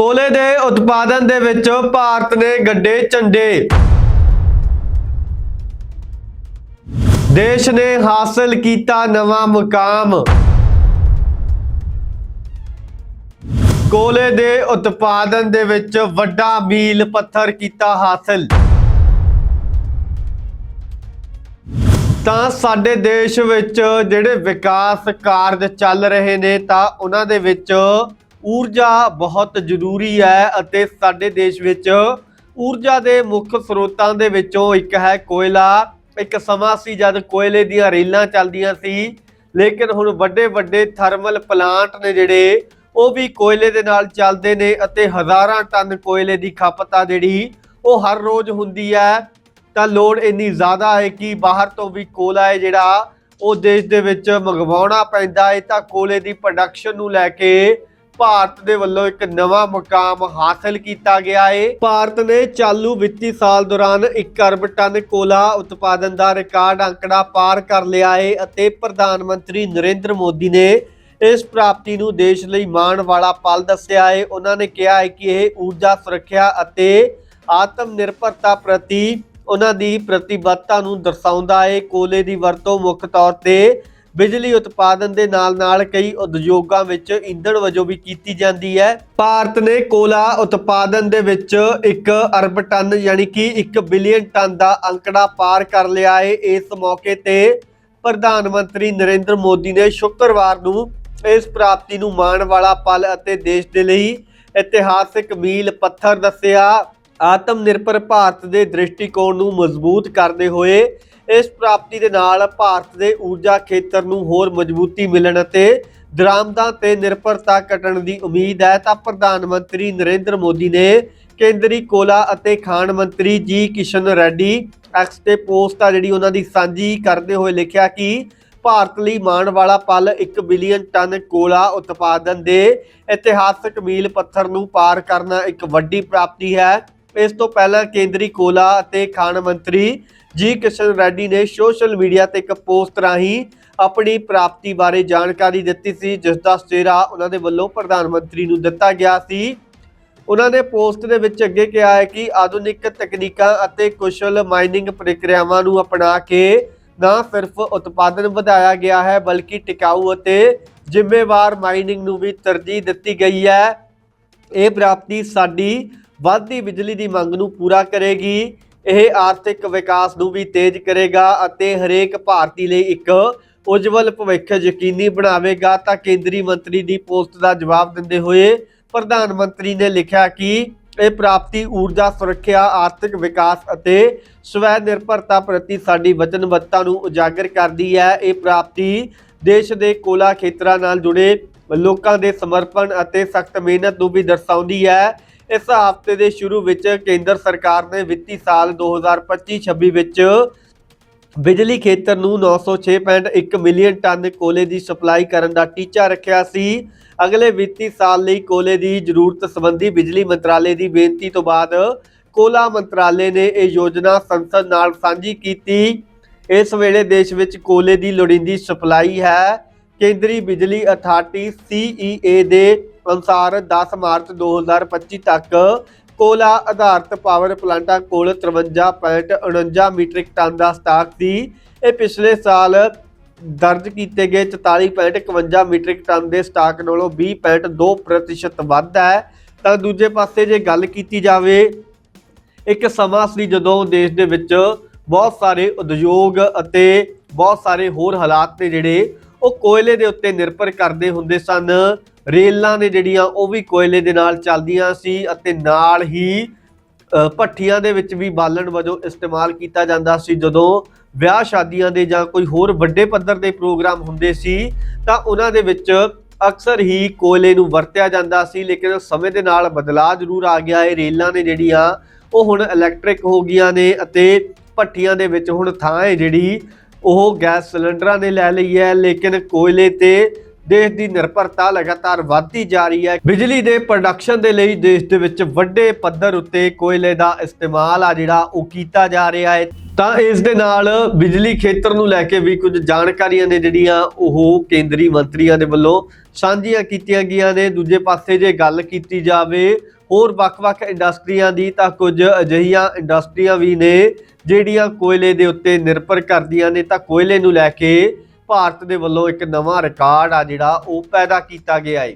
ਕੋਲੇ ਦੇ ਉਤਪਾਦਨ ਦੇ ਵਿੱਚ ਭਾਰਤ ਨੇ ਗੱਡੇ ਝੰਡੇ। ਦੇਸ਼ ਨੇ ਹਾਸਲ ਕੀਤਾ ਨਵਾਂ ਮੁਕਾਮ। ਕੋਲੇ ਦੇ ਉਤਪਾਦਨ ਦੇ ਵਿੱਚ ਵੱਡਾ ਮੀਲ ਪੱਥਰ ਕੀਤਾ ਹਾਸਲ। ਤਾਂ ਸਾਡੇ ਦੇਸ਼ ਵਿੱਚ ਜਿਹੜੇ ਵਿਕਾਸ ਕਾਰਜ ਚੱਲ ਰਹੇ ਨੇ ਤਾਂ ਉਹਨਾਂ ਦੇ ਵਿੱਚ ਊਰਜਾ ਬਹੁਤ ਜ਼ਰੂਰੀ ਹੈ ਅਤੇ ਸਾਡੇ ਦੇਸ਼ ਵਿੱਚ ਊਰਜਾ ਦੇ ਮੁੱਖ ਸਰੋਤਾਂ ਦੇ ਵਿੱਚੋਂ ਇੱਕ ਹੈ ਕੋਇਲਾ। ਇੱਕ ਸਮਾਂ ਸੀ ਜਦ ਕੋਇਲੇ ਦੀਆਂ ਰੇਲਾਂ ਚੱਲਦੀਆਂ ਸੀ, ਲੇਕਿਨ ਹੁਣ ਵੱਡੇ ਵੱਡੇ ਥਰਮਲ ਪਲਾਂਟ ਨੇ ਜਿਹੜੇ, ਉਹ ਵੀ ਕੋਇਲੇ ਦੇ ਨਾਲ ਚੱਲਦੇ ਨੇ ਅਤੇ ਹਜ਼ਾਰਾਂ ਟਨ ਕੋਇਲੇ ਦੀ ਖਪਤ ਆ ਜਿਹੜੀ, ਉਹ ਹਰ ਰੋਜ਼ ਹੁੰਦੀ ਹੈ। ਤਾਂ ਲੋੜ ਇੰਨੀ ਜ਼ਿਆਦਾ ਹੈ ਕਿ ਬਾਹਰ ਤੋਂ ਵੀ ਕੋਲਾ ਹੈ ਜਿਹੜਾ, ਉਹ ਦੇਸ਼ ਦੇ ਵਿੱਚ ਮੰਗਵਾਉਣਾ ਪੈਂਦਾ ਹੈ। ਤਾਂ ਕੋਲੇ ਦੀ ਪ੍ਰੋਡਕਸ਼ਨ ਨੂੰ ਲੈ ਕੇ ਭਾਰਤ ਦੇ ਵੱਲੋਂ ਇੱਕ ਨਵਾਂ ਮੁਕਾਮ ਹਾਸਲ ਕੀਤਾ ਗਿਆ ਹੈ ਭਾਰਤ ਨੇ ਚਾਲੂ ਵਿੱਤੀ ਸਾਲ ਦੌਰਾਨ 1 ਅਰਬ ਟਨ ਕੋਲਾ ਉਤਪਾਦਨ ਦਾ ਰਿਕਾਰਡ ਅੰਕੜਾ ਪਾਰ ਕਰ ਲਿਆ ਹੈ ਅਤੇ ਪ੍ਰਧਾਨ ਮੰਤਰੀ ਨਰਿੰਦਰ ਮੋਦੀ ਨੇ ਇਸ ਪ੍ਰਾਪਤੀ ਨੂੰ ਦੇਸ਼ ਲਈ ਮਾਣ ਵਾਲਾ ਪਲ ਦੱਸਿਆ ਹੈ ਉਹਨਾਂ ਨੇ ਕਿਹਾ ਹੈ ਕਿ ਇਹ ਊਰਜਾ ਸੁਰੱਖਿਆ ਅਤੇ ਆਤਮ ਨਿਰਭਰਤਾ ਪ੍ਰਤੀ ਉਹਨਾਂ ਦੀ ਪ੍ਰਤੀਬੱਧਤਾ ਨੂੰ ਦਰਸਾਉਂਦਾ ਹੈ ਕੋਲੇ ਦੀ ਵਰਤੋਂ ਮੁੱਖ ਤੌਰ ਤੇ ਬਿਜਲੀ ਉਤਪਾਦਨ ਦੇ ਨਾਲ-ਨਾਲ ਕਈ ਉਦਯੋਗਾਂ ਵਿੱਚ ਇੰਧਣ ਵਜੋਂ ਵੀ ਕੀਤੀ ਜਾਂਦੀ ਹੈ। ਭਾਰਤ ਨੇ ਕੋਲਾ ਉਤਪਾਦਨ ਦੇ ਵਿੱਚ 1 ਅਰਬ ਟਨ ਯਾਨੀ ਕਿ 1 ਬਿਲੀਅਨ ਟਨ ਦਾ ਅੰਕੜਾ ਪਾਰ ਕਰ ਲਿਆ ਹੈ। ਇਸ ਮੌਕੇ ਤੇ ਪ੍ਰਧਾਨ ਮੰਤਰੀ ਨਰਿੰਦਰ ਮੋਦੀ ਨੇ ਸ਼ੁੱਕਰਵਾਰ ਨੂੰ ਇਸ ਪ੍ਰਾਪਤੀ ਨੂੰ ਮਾਣ ਵਾਲਾ ਪਲ ਅਤੇ ਦੇਸ਼ ਦੇ ਲਈ ਇਤਿਹਾਸਿਕ ਮੀਲ ਪੱਥਰ ਦੱਸਿਆ। ਆਤਮ ਨਿਰਭਰ ਭਾਰਤ ਦੇ ਦ੍ਰਿਸ਼ਟੀਕੋਣ ਨੂੰ ਮਜ਼ਬੂਤ ਕਰਦੇ ਹੋਏ ਇਸ ਪ੍ਰਾਪਤੀ ਦੇ ਨਾਲ ਭਾਰਤ ਦੇ ਊਰਜਾ ਖੇਤਰ ਨੂੰ ਹੋਰ ਮਜ਼ਬੂਤੀ ਮਿਲਣ ਅਤੇ ਦਰਾਮਦਾਂ ਤੇ ਨਿਰਭਰਤਾ ਘਟਣ ਦੀ ਉਮੀਦ ਹੈ ਤਾਂ ਪ੍ਰਧਾਨ ਮੰਤਰੀ ਨਰਿੰਦਰ ਮੋਦੀ ਨੇ ਕੇਂਦਰੀ ਕੋਲਾ ਅਤੇ ਖਾਣ ਮੰਤਰੀ ਜੀ ਕਿਸ਼ਨ ਰੈਡੀ ਐਕਸ ਤੇ ਪੋਸਟ ਆ ਜਿਹੜੀ ਉਹਨਾਂ ਦੀ ਸਾਂਝੀ ਕਰਦੇ ਹੋਏ ਲਿਖਿਆ ਕਿ ਭਾਰਤ ਲਈ ਮਾਣ ਵਾਲਾ ਪਲ 1 ਬਿਲੀਅਨ ਟਨ ਕੋਲਾ ਉਤਪਾਦਨ ਦੇ ਇਤਿਹਾਸਕ ਮੀਲ ਪੱਥਰ ਨੂੰ ਪਾਰ ਕਰਨਾ ਇੱਕ ਵੱਡੀ ਪ੍ਰਾਪਤੀ ਹੈ। ਇਸ ਤੋਂ ਪਹਿਲਾਂ ਕੇਂਦਰੀ ਕੋਲਾ ਅਤੇ ਖਾਣ ਮੰਤਰੀ ਜੀ ਕਿਸ਼ਨ ਰੈਡੀ ਨੇ ਸੋਸ਼ਲ ਮੀਡੀਆ ਤੇ ਇੱਕ ਪੋਸਟ ਰਾਹੀਂ ਆਪਣੀ ਪ੍ਰਾਪਤੀ ਬਾਰੇ ਜਾਣਕਾਰੀ ਦਿੱਤੀ ਸੀ, ਜਿਸ ਦਾ ਸਿਹਰਾ ਉਹਨਾਂ ਦੇ ਵੱਲੋਂ ਪ੍ਰਧਾਨ ਮੰਤਰੀ ਨੂੰ ਦਿੱਤਾ ਗਿਆ ਸੀ। ਉਹਨਾਂ ਨੇ ਪੋਸਟ ਦੇ ਵਿੱਚ ਅੱਗੇ ਕਿਹਾ ਹੈ ਕਿ ਆਧੁਨਿਕ ਤਕਨੀਕਾਂ ਅਤੇ ਕੁਸ਼ਲ ਮਾਈਨਿੰਗ ਪ੍ਰਕਿਰਿਆਵਾਂ ਨੂੰ ਅਪਣਾ ਕੇ ਨਾ ਸਿਰਫ ਉਤਪਾਦਨ ਵਧਾਇਆ ਗਿਆ ਹੈ, ਬਲਕਿ ਟਿਕਾਊ ਅਤੇ ਜ਼ਿੰਮੇਵਾਰ ਮਾਈਨਿੰਗ ਨੂੰ ਵੀ ਤਰਜੀਹ ਦਿੱਤੀ ਗਈ ਹੈ। ਇਹ ਪ੍ਰਾਪਤੀ ਸਾਡੀ ਵੱਧਦੀ ਬਿਜਲੀ ਦੀ ਮੰਗ ਨੂੰ ਪੂਰਾ ਕਰੇਗੀ। ਇਹ ਆਰਥਿਕ ਵਿਕਾਸ ਨੂੰ ਵੀ ਤੇਜ਼ ਕਰੇਗਾ ਅਤੇ ਹਰੇਕ ਭਾਰਤੀ ਲਈ ਇੱਕ ਉਜਵਲ ਭਵਿੱਖ ਯਕੀਨੀ ਬਣਾਵੇਗਾ, ਤਾਂ ਕੇਂਦਰੀ ਮੰਤਰੀ ਦੀ ਪੋਸਟ ਦਾ ਜਵਾਬ ਦਿੰਦੇ ਹੋਏ ਪ੍ਰਧਾਨ ਮੰਤਰੀ ਨੇ ਲਿਖਿਆ ਕਿ ਇਹ ਪ੍ਰਾਪਤੀ ਊਰਜਾ ਸੁਰੱਖਿਆ, ਆਰਥਿਕ ਵਿਕਾਸ ਅਤੇ ਸਵੈ ਨਿਰਭਰਤਾ ਪ੍ਰਤੀ ਸਾਡੀ ਵਚਨਬੱਧਤਾ ਨੂੰ ਉਜਾਗਰ ਕਰਦੀ ਹੈ। ਇਹ ਪ੍ਰਾਪਤੀ ਦੇਸ਼ ਦੇ ਕੋਲਾ ਖੇਤਰਾਂ ਨਾਲ ਜੁੜੇ ਲੋਕਾਂ ਦੇ ਸਮਰਪਣ ਅਤੇ ਸਖਤ ਮਿਹਨਤ ਨੂੰ ਵੀ ਦਰਸਾਉਂਦੀ ਹੈ। ਇਸ ਹਫ਼ਤੇ ਦੇ ਸ਼ੁਰੂ ਵਿੱਚ ਕੇਂਦਰ ਸਰਕਾਰ ਨੇ ਵਿੱਤੀ ਸਾਲ 2025-26 ਵਿੱਚ ਬਿਜਲੀ ਖੇਤਰ ਨੂੰ 906.1 ਮਿਲੀਅਨ ਟਨ ਕੋਲੇ ਦੀ ਸਪਲਾਈ ਕਰਨ ਦਾ ਟੀਚਾ ਰੱਖਿਆ ਸੀ। ਅਗਲੇ ਵਿੱਤੀ ਸਾਲ ਲਈ ਕੋਲੇ ਦੀ ਜ਼ਰੂਰਤ ਸੰਬੰਧੀ ਬਿਜਲੀ ਮੰਤਰਾਲੇ ਦੀ ਬੇਨਤੀ ਤੋਂ ਬਾਅਦ ਕੋਲਾ ਮੰਤਰਾਲੇ ਨੇ ਇਹ ਯੋਜਨਾ ਸੰਸਦ ਨਾਲ ਸਾਂਝੀ ਕੀਤੀ। ਇਸ ਵੇਲੇ ਦੇਸ਼ ਵਿੱਚ ਕੋਲੇ ਦੀ ਲੋੜੀਂਦੀ ਸਪਲਾਈ ਹੈ। ਕੇਂਦਰੀ ਬਿਜਲੀ ਅਥਾਰਟੀ CEA ਦੇ ਅਨੁਸਾਰ 10 ਮਾਰਚ 2025 ਤੱਕ ਕੋਲਾ ਆਧਾਰਿਤ ਪਾਵਰ ਪਲਾਂਟਾਂ ਕੋਲ 53.49 ਮੀਟ੍ਰਿਕ ਟਨ ਦਾ ਸਟਾਕ ਸੀ। ਇਹ ਪਿਛਲੇ ਸਾਲ ਦਰਜ ਕੀਤੇ ਗਏ 44.51 ਮੀਟ੍ਰਿਕ ਟਨ ਦੇ ਸਟਾਕ ਨਾਲੋਂ 20.2% ਵੱਧ ਹੈ। ਤਾਂ ਦੂਜੇ ਪਾਸੇ ਜੇ ਗੱਲ ਕੀਤੀ ਜਾਵੇ, ਇੱਕ ਸਮਾਂ ਸੀ ਜਦੋਂ ਦੇਸ਼ ਦੇ ਵਿੱਚ ਬਹੁਤ ਸਾਰੇ ਉਦਯੋਗ ਅਤੇ ਬਹੁਤ ਸਾਰੇ ਹੋਰ ਹਾਲਾਤ ਨੇ ਜਿਹੜੇ ਉਹ ਕੋਇਲੇ ਦੇ ਉੱਤੇ ਨਿਰਭਰ ਕਰਦੇ ਹੁੰਦੇ ਸਨ। ਰੇਲਾਂ ਨੇ ਜਿਹੜੀਆਂ ਉਹ ਵੀ ਕੋਇਲੇ ਦੇ ਨਾਲ ਚੱਲਦੀਆਂ ਸੀ ਅਤੇ ਨਾਲ ਹੀ ਭੱਠੀਆਂ ਦੇ ਵਿੱਚ ਵੀ ਬਾਲਣ ਵਜੋਂ ਇਸਤੇਮਾਲ ਕੀਤਾ ਜਾਂਦਾ ਸੀ। ਜਦੋਂ ਵਿਆਹ ਸ਼ਾਦੀਆਂ ਦੇ ਜਾਂ ਕੋਈ ਹੋਰ ਵੱਡੇ ਪੱਧਰ ਦੇ ਪ੍ਰੋਗਰਾਮ ਹੁੰਦੇ ਸੀ, ਤਾਂ ਉਹਨਾਂ ਦੇ ਵਿੱਚ ਅਕਸਰ ਹੀ ਕੋਇਲੇ ਨੂੰ ਵਰਤਿਆ ਜਾਂਦਾ ਸੀ, ਲੇਕਿਨ ਸਮੇਂ ਦੇ ਨਾਲ ਬਦਲਾਅ ਜ਼ਰੂਰ ਆ ਗਿਆ। ਹੈ ਰੇਲਾਂ ਨੇ ਜਿਹੜੀਆਂ, ਉਹ ਹੁਣ ਇਲੈਕਟ੍ਰਿਕ ਹੋ ਗਈਆਂ ਨੇ ਅਤੇ ਭੱਠੀਆਂ ਦੇ ਵਿੱਚ ਹੁਣ ਥਾਂ ਹੈ ਜਿਹੜੀ ਉਹ ਗੈਸ ਸਿਲੰਡਰਾਂ ਨੇ ਲੈ ਲਈ ਹੈ, ਲੇਕਿਨ ਕੋਇਲੇ ਤੇ ਦੇਸ਼ ਦੀ ਨਿਰਭਰਤਾ ਲਗਾਤਾਰ ਵਧਦੀ ਜਾ ਰਹੀ ਹੈ। ਬਿਜਲੀ ਦੇ ਪ੍ਰੋਡਕਸ਼ਨ ਦੇ ਲਈ ਦੇਸ਼ ਦੇ ਵਿੱਚ ਵੱਡੇ ਪੱਧਰ ਉੱਤੇ ਕੋਇਲੇ ਦਾ ਇਸਤੇਮਾਲ ਆ ਜਿਹੜਾ ਉਹ ਕੀਤਾ ਜਾ ਰਿਹਾ ਹੈ। ਤਾਂ ਇਸ ਦੇ ਨਾਲ ਬਿਜਲੀ ਖੇਤਰ ਨੂੰ ਲੈ ਕੇ ਵੀ ਕੁਝ ਜਾਣਕਾਰੀਆਂ ਨੇ ਜਿਹੜੀਆਂ ਉਹ ਕੇਂਦਰੀ ਮੰਤਰੀਆਂ ਦੇ ਵੱਲੋਂ ਸਾਂਝੀਆਂ ਕੀਤੀਆਂ ਗਈਆਂ ਨੇ। ਦੂਜੇ ਪਾਸੇ ਜੇ ਗੱਲ ਕੀਤੀ ਜਾਵੇ ਹੋਰ ਵੱਖ-ਵੱਖ ਇੰਡਸਟਰੀਆਂ ਦੀ ਤਾਂ ਕੁਝ ਅਜਿਹੀਆਂ ਇੰਡਸਟਰੀਆਂ ਵੀ ਨੇ ਜਿਹੜੀਆਂ ਕੋਇਲੇ ਦੇ ਉੱਤੇ ਨਿਰਭਰ ਕਰਦੀਆਂ ਨੇ। ਤਾਂ ਕੋਇਲੇ ਨੂੰ ਲੈ ਕੇ ਭਾਰਤ ਦੇ ਵੱਲੋਂ ਇੱਕ ਨਵਾਂ ਰਿਕਾਰਡ ਆ ਜਿਹੜਾ ਉਹ ਪੈਦਾ ਕੀਤਾ ਗਿਆ ਹੈ